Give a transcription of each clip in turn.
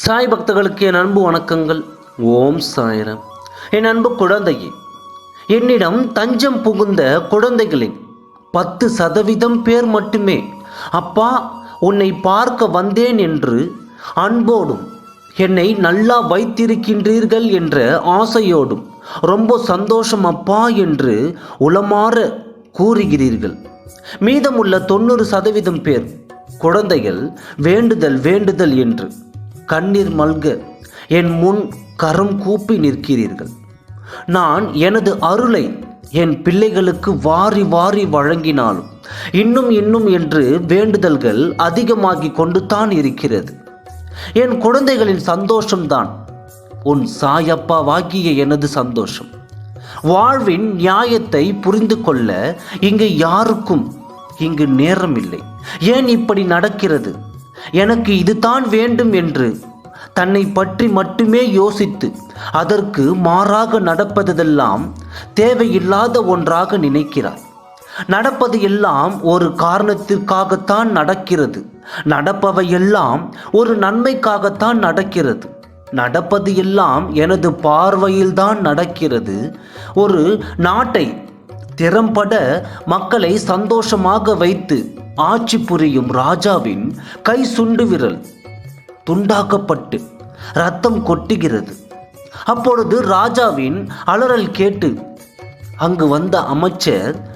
சாய் பக்தர்களுக்கு என் அன்பு வணக்கங்கள். ஓம் சாயரம். என் அன்பு குழந்தையே என்னிடம் தஞ்சம் புகுந்த குழந்தைகளின் பத்து சதவீதம் பேர் மட்டுமே. அப்பா உன்னை பார்க்க வந்தேன் என்று அன்போடும் என்னை நல்லா வைத்திருக்கின்றீர்கள் என்ற ஆசையோடும் ரொம்ப சந்தோஷம் அப்பா என்று உளமாற கூறுகிறீர்கள். மீதமுள்ள தொண்ணூறு சதவீதம் பேர் குழந்தைகள் வேண்டுதல் வேண்டுதல் என்று. கண்ணீர் மல்க என் முன் கரம் கூப்பி நிற்கிறீர்கள். நான் எனது அருளை என் பிள்ளைகளுக்கு வாரி வாரி வழங்கினாலும் இன்னும் இன்னும் என்று வேண்டுதல்கள் அதிகமாகி கொண்டு தான் இருக்கிறது. என் குழந்தைகளின் சந்தோஷம்தான் உன் சாயப்பாவாகிய எனது சந்தோஷம். வாழ்வின் நியாயத்தை புரிந்து கொள்ள இங்கு யாருக்கும் இங்கு நேரம் இல்லை ஏன் இப்படி நடக்கிறது? எனக்கு இதுதான் வேண்டும் என்று தன்னை பற்றி மட்டுமே யோசித்து அதற்கு மாறாக நடப்பதெல்லாம் தேவையில்லாத ஒன்றாக நினைக்கிறார். நடப்பது எல்லாம் ஒரு காரணத்திற்காகத்தான் நடக்கிறது. நடப்பவை எல்லாம் ஒரு நன்மைக்காகத்தான் நடக்கிறது. நடப்பது எல்லாம் எனது பார்வையில்தான் நடக்கிறது. ஒரு நாட்டை திறம்பட மக்களை சந்தோஷமாக வைத்து ஆட்சி புரியும் ராஜாவின் கை சுண்டு விரல் துண்டாக்கப்பட்டு ரத்தம் கொட்டுகிறது. அப்பொழுது ராஜாவின் அலறல் கேட்டு அங்கு வந்த அமைச்சர்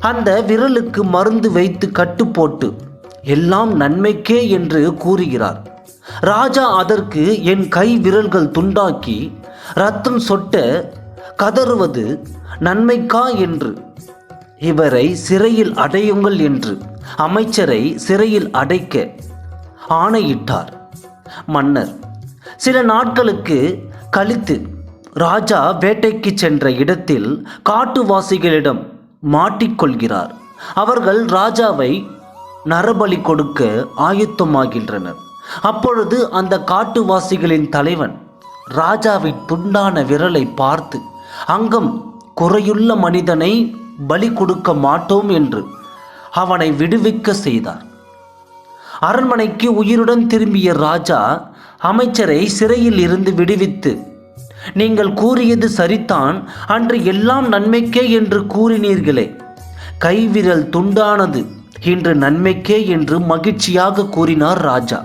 அந்த விரலுக்கு மருந்து வைத்து கட்டு போட்டு எல்லாம் நன்மைக்கே என்று கூறுகிறார். ராஜா அதற்கு என் கை விரல்கள் துண்டாக்கி ரத்தம் சொட்ட கதறுவது நன்மைக்கா? என்று இவரை சிறையில் அடையுங்கள் என்று அமைச்சரை சிறையில் அடைக்க ஆணையிட்டார். மன்னர் சில நாட்களுக்கு கழித்து ராஜா வேட்டைக்கு சென்ற இடத்தில் காட்டுவாசிகளிடம் மாட்டிக்கொள்கிறார். அவர்கள் ராஜாவை நரபலி கொடுக்க ஆயத்தமாகின்றனர். அப்பொழுது அந்த காட்டுவாசிகளின் தலைவன் ராஜாவின் துண்டான விரலை பார்த்து அங்கம் குறையுள்ள மனிதனை பலி கொடுக்க மாட்டோம் என்று அவனை விடுவிக்க செய்தார். அரண்மனைக்கு உயிருடன் திரும்பிய ராஜா அமைச்சரை சிறையில் இருந்து விடுவித்து நீங்கள் கூறியது சரிதான் அன்று எல்லாம் நன்மைக்கே என்று கூறினீர்களே. கைவிரல் துண்டானது இன்று நன்மைக்கே என்று மகிழ்ச்சியாக கூறினார் ராஜா.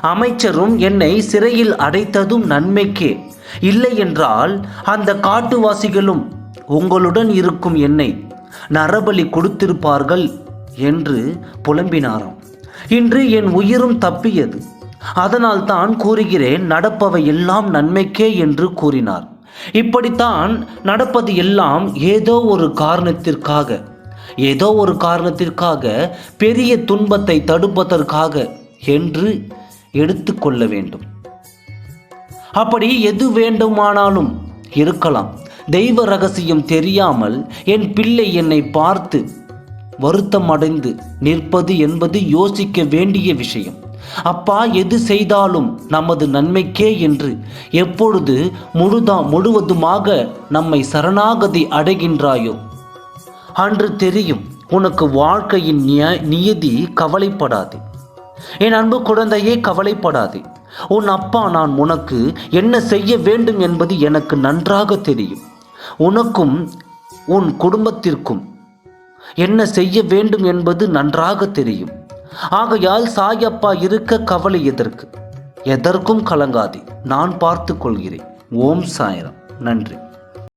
அமைச்சரும் என்னை சிறையில் அடைத்ததும் நன்மைக்கே. இல்லை என்றால் அந்த காட்டுவாசிகளும் உங்களுடன் இருக்கும் என்னை நரபலி கொடுத்திருப்பார்கள் என்று புலம்பினாராம். இன்று என் உயிரும் தப்பியது. அதனால் தான் கூறுகிறேன் நடப்பவை எல்லாம் நன்மைக்கே என்று கூறினார். இப்படித்தான் நடப்பது எல்லாம் ஏதோ ஒரு காரணத்திற்காக ஏதோ ஒரு காரணத்திற்காக பெரிய துன்பத்தை தடுப்பதற்காக என்று எடுத்துக்கொள்ள வேண்டும். அப்படி எது வேண்டுமானாலும் இருக்கலாம். தெய்வ ரகசியம் தெரியாமல் என் பிள்ளை என்னை பார்த்து வருத்தம் அடைந்து நிற்பது என்பது யோசிக்க வேண்டிய விஷயம். அப்பா எது செய்தாலும் நமது நன்மைக்கே என்று எப்பொழுது முழுதா முழுவதுமாக நம்மை சரணாகதி அடைகின்றாயோ? அன்று தெரியும் உனக்கு வாழ்க்கையின் நிய- நியதி கவலைப்படாது. என் அன்பு குழந்தையே கவலைப்படாது. உன் அப்பா நான் உனக்கு என்ன செய்ய வேண்டும் என்பது எனக்கு நன்றாக தெரியும். உனக்கும் உன் குடும்பத்திற்கும் என்ன செய்ய வேண்டும் என்பது நன்றாக தெரியும். ஆகையால் சாயப்பா இருக்க கவலை எதற்கு? எதற்கும் கலங்காதே. நான் பார்த்து கொள்கிறேன். ஓம் சாயரம். நன்றி.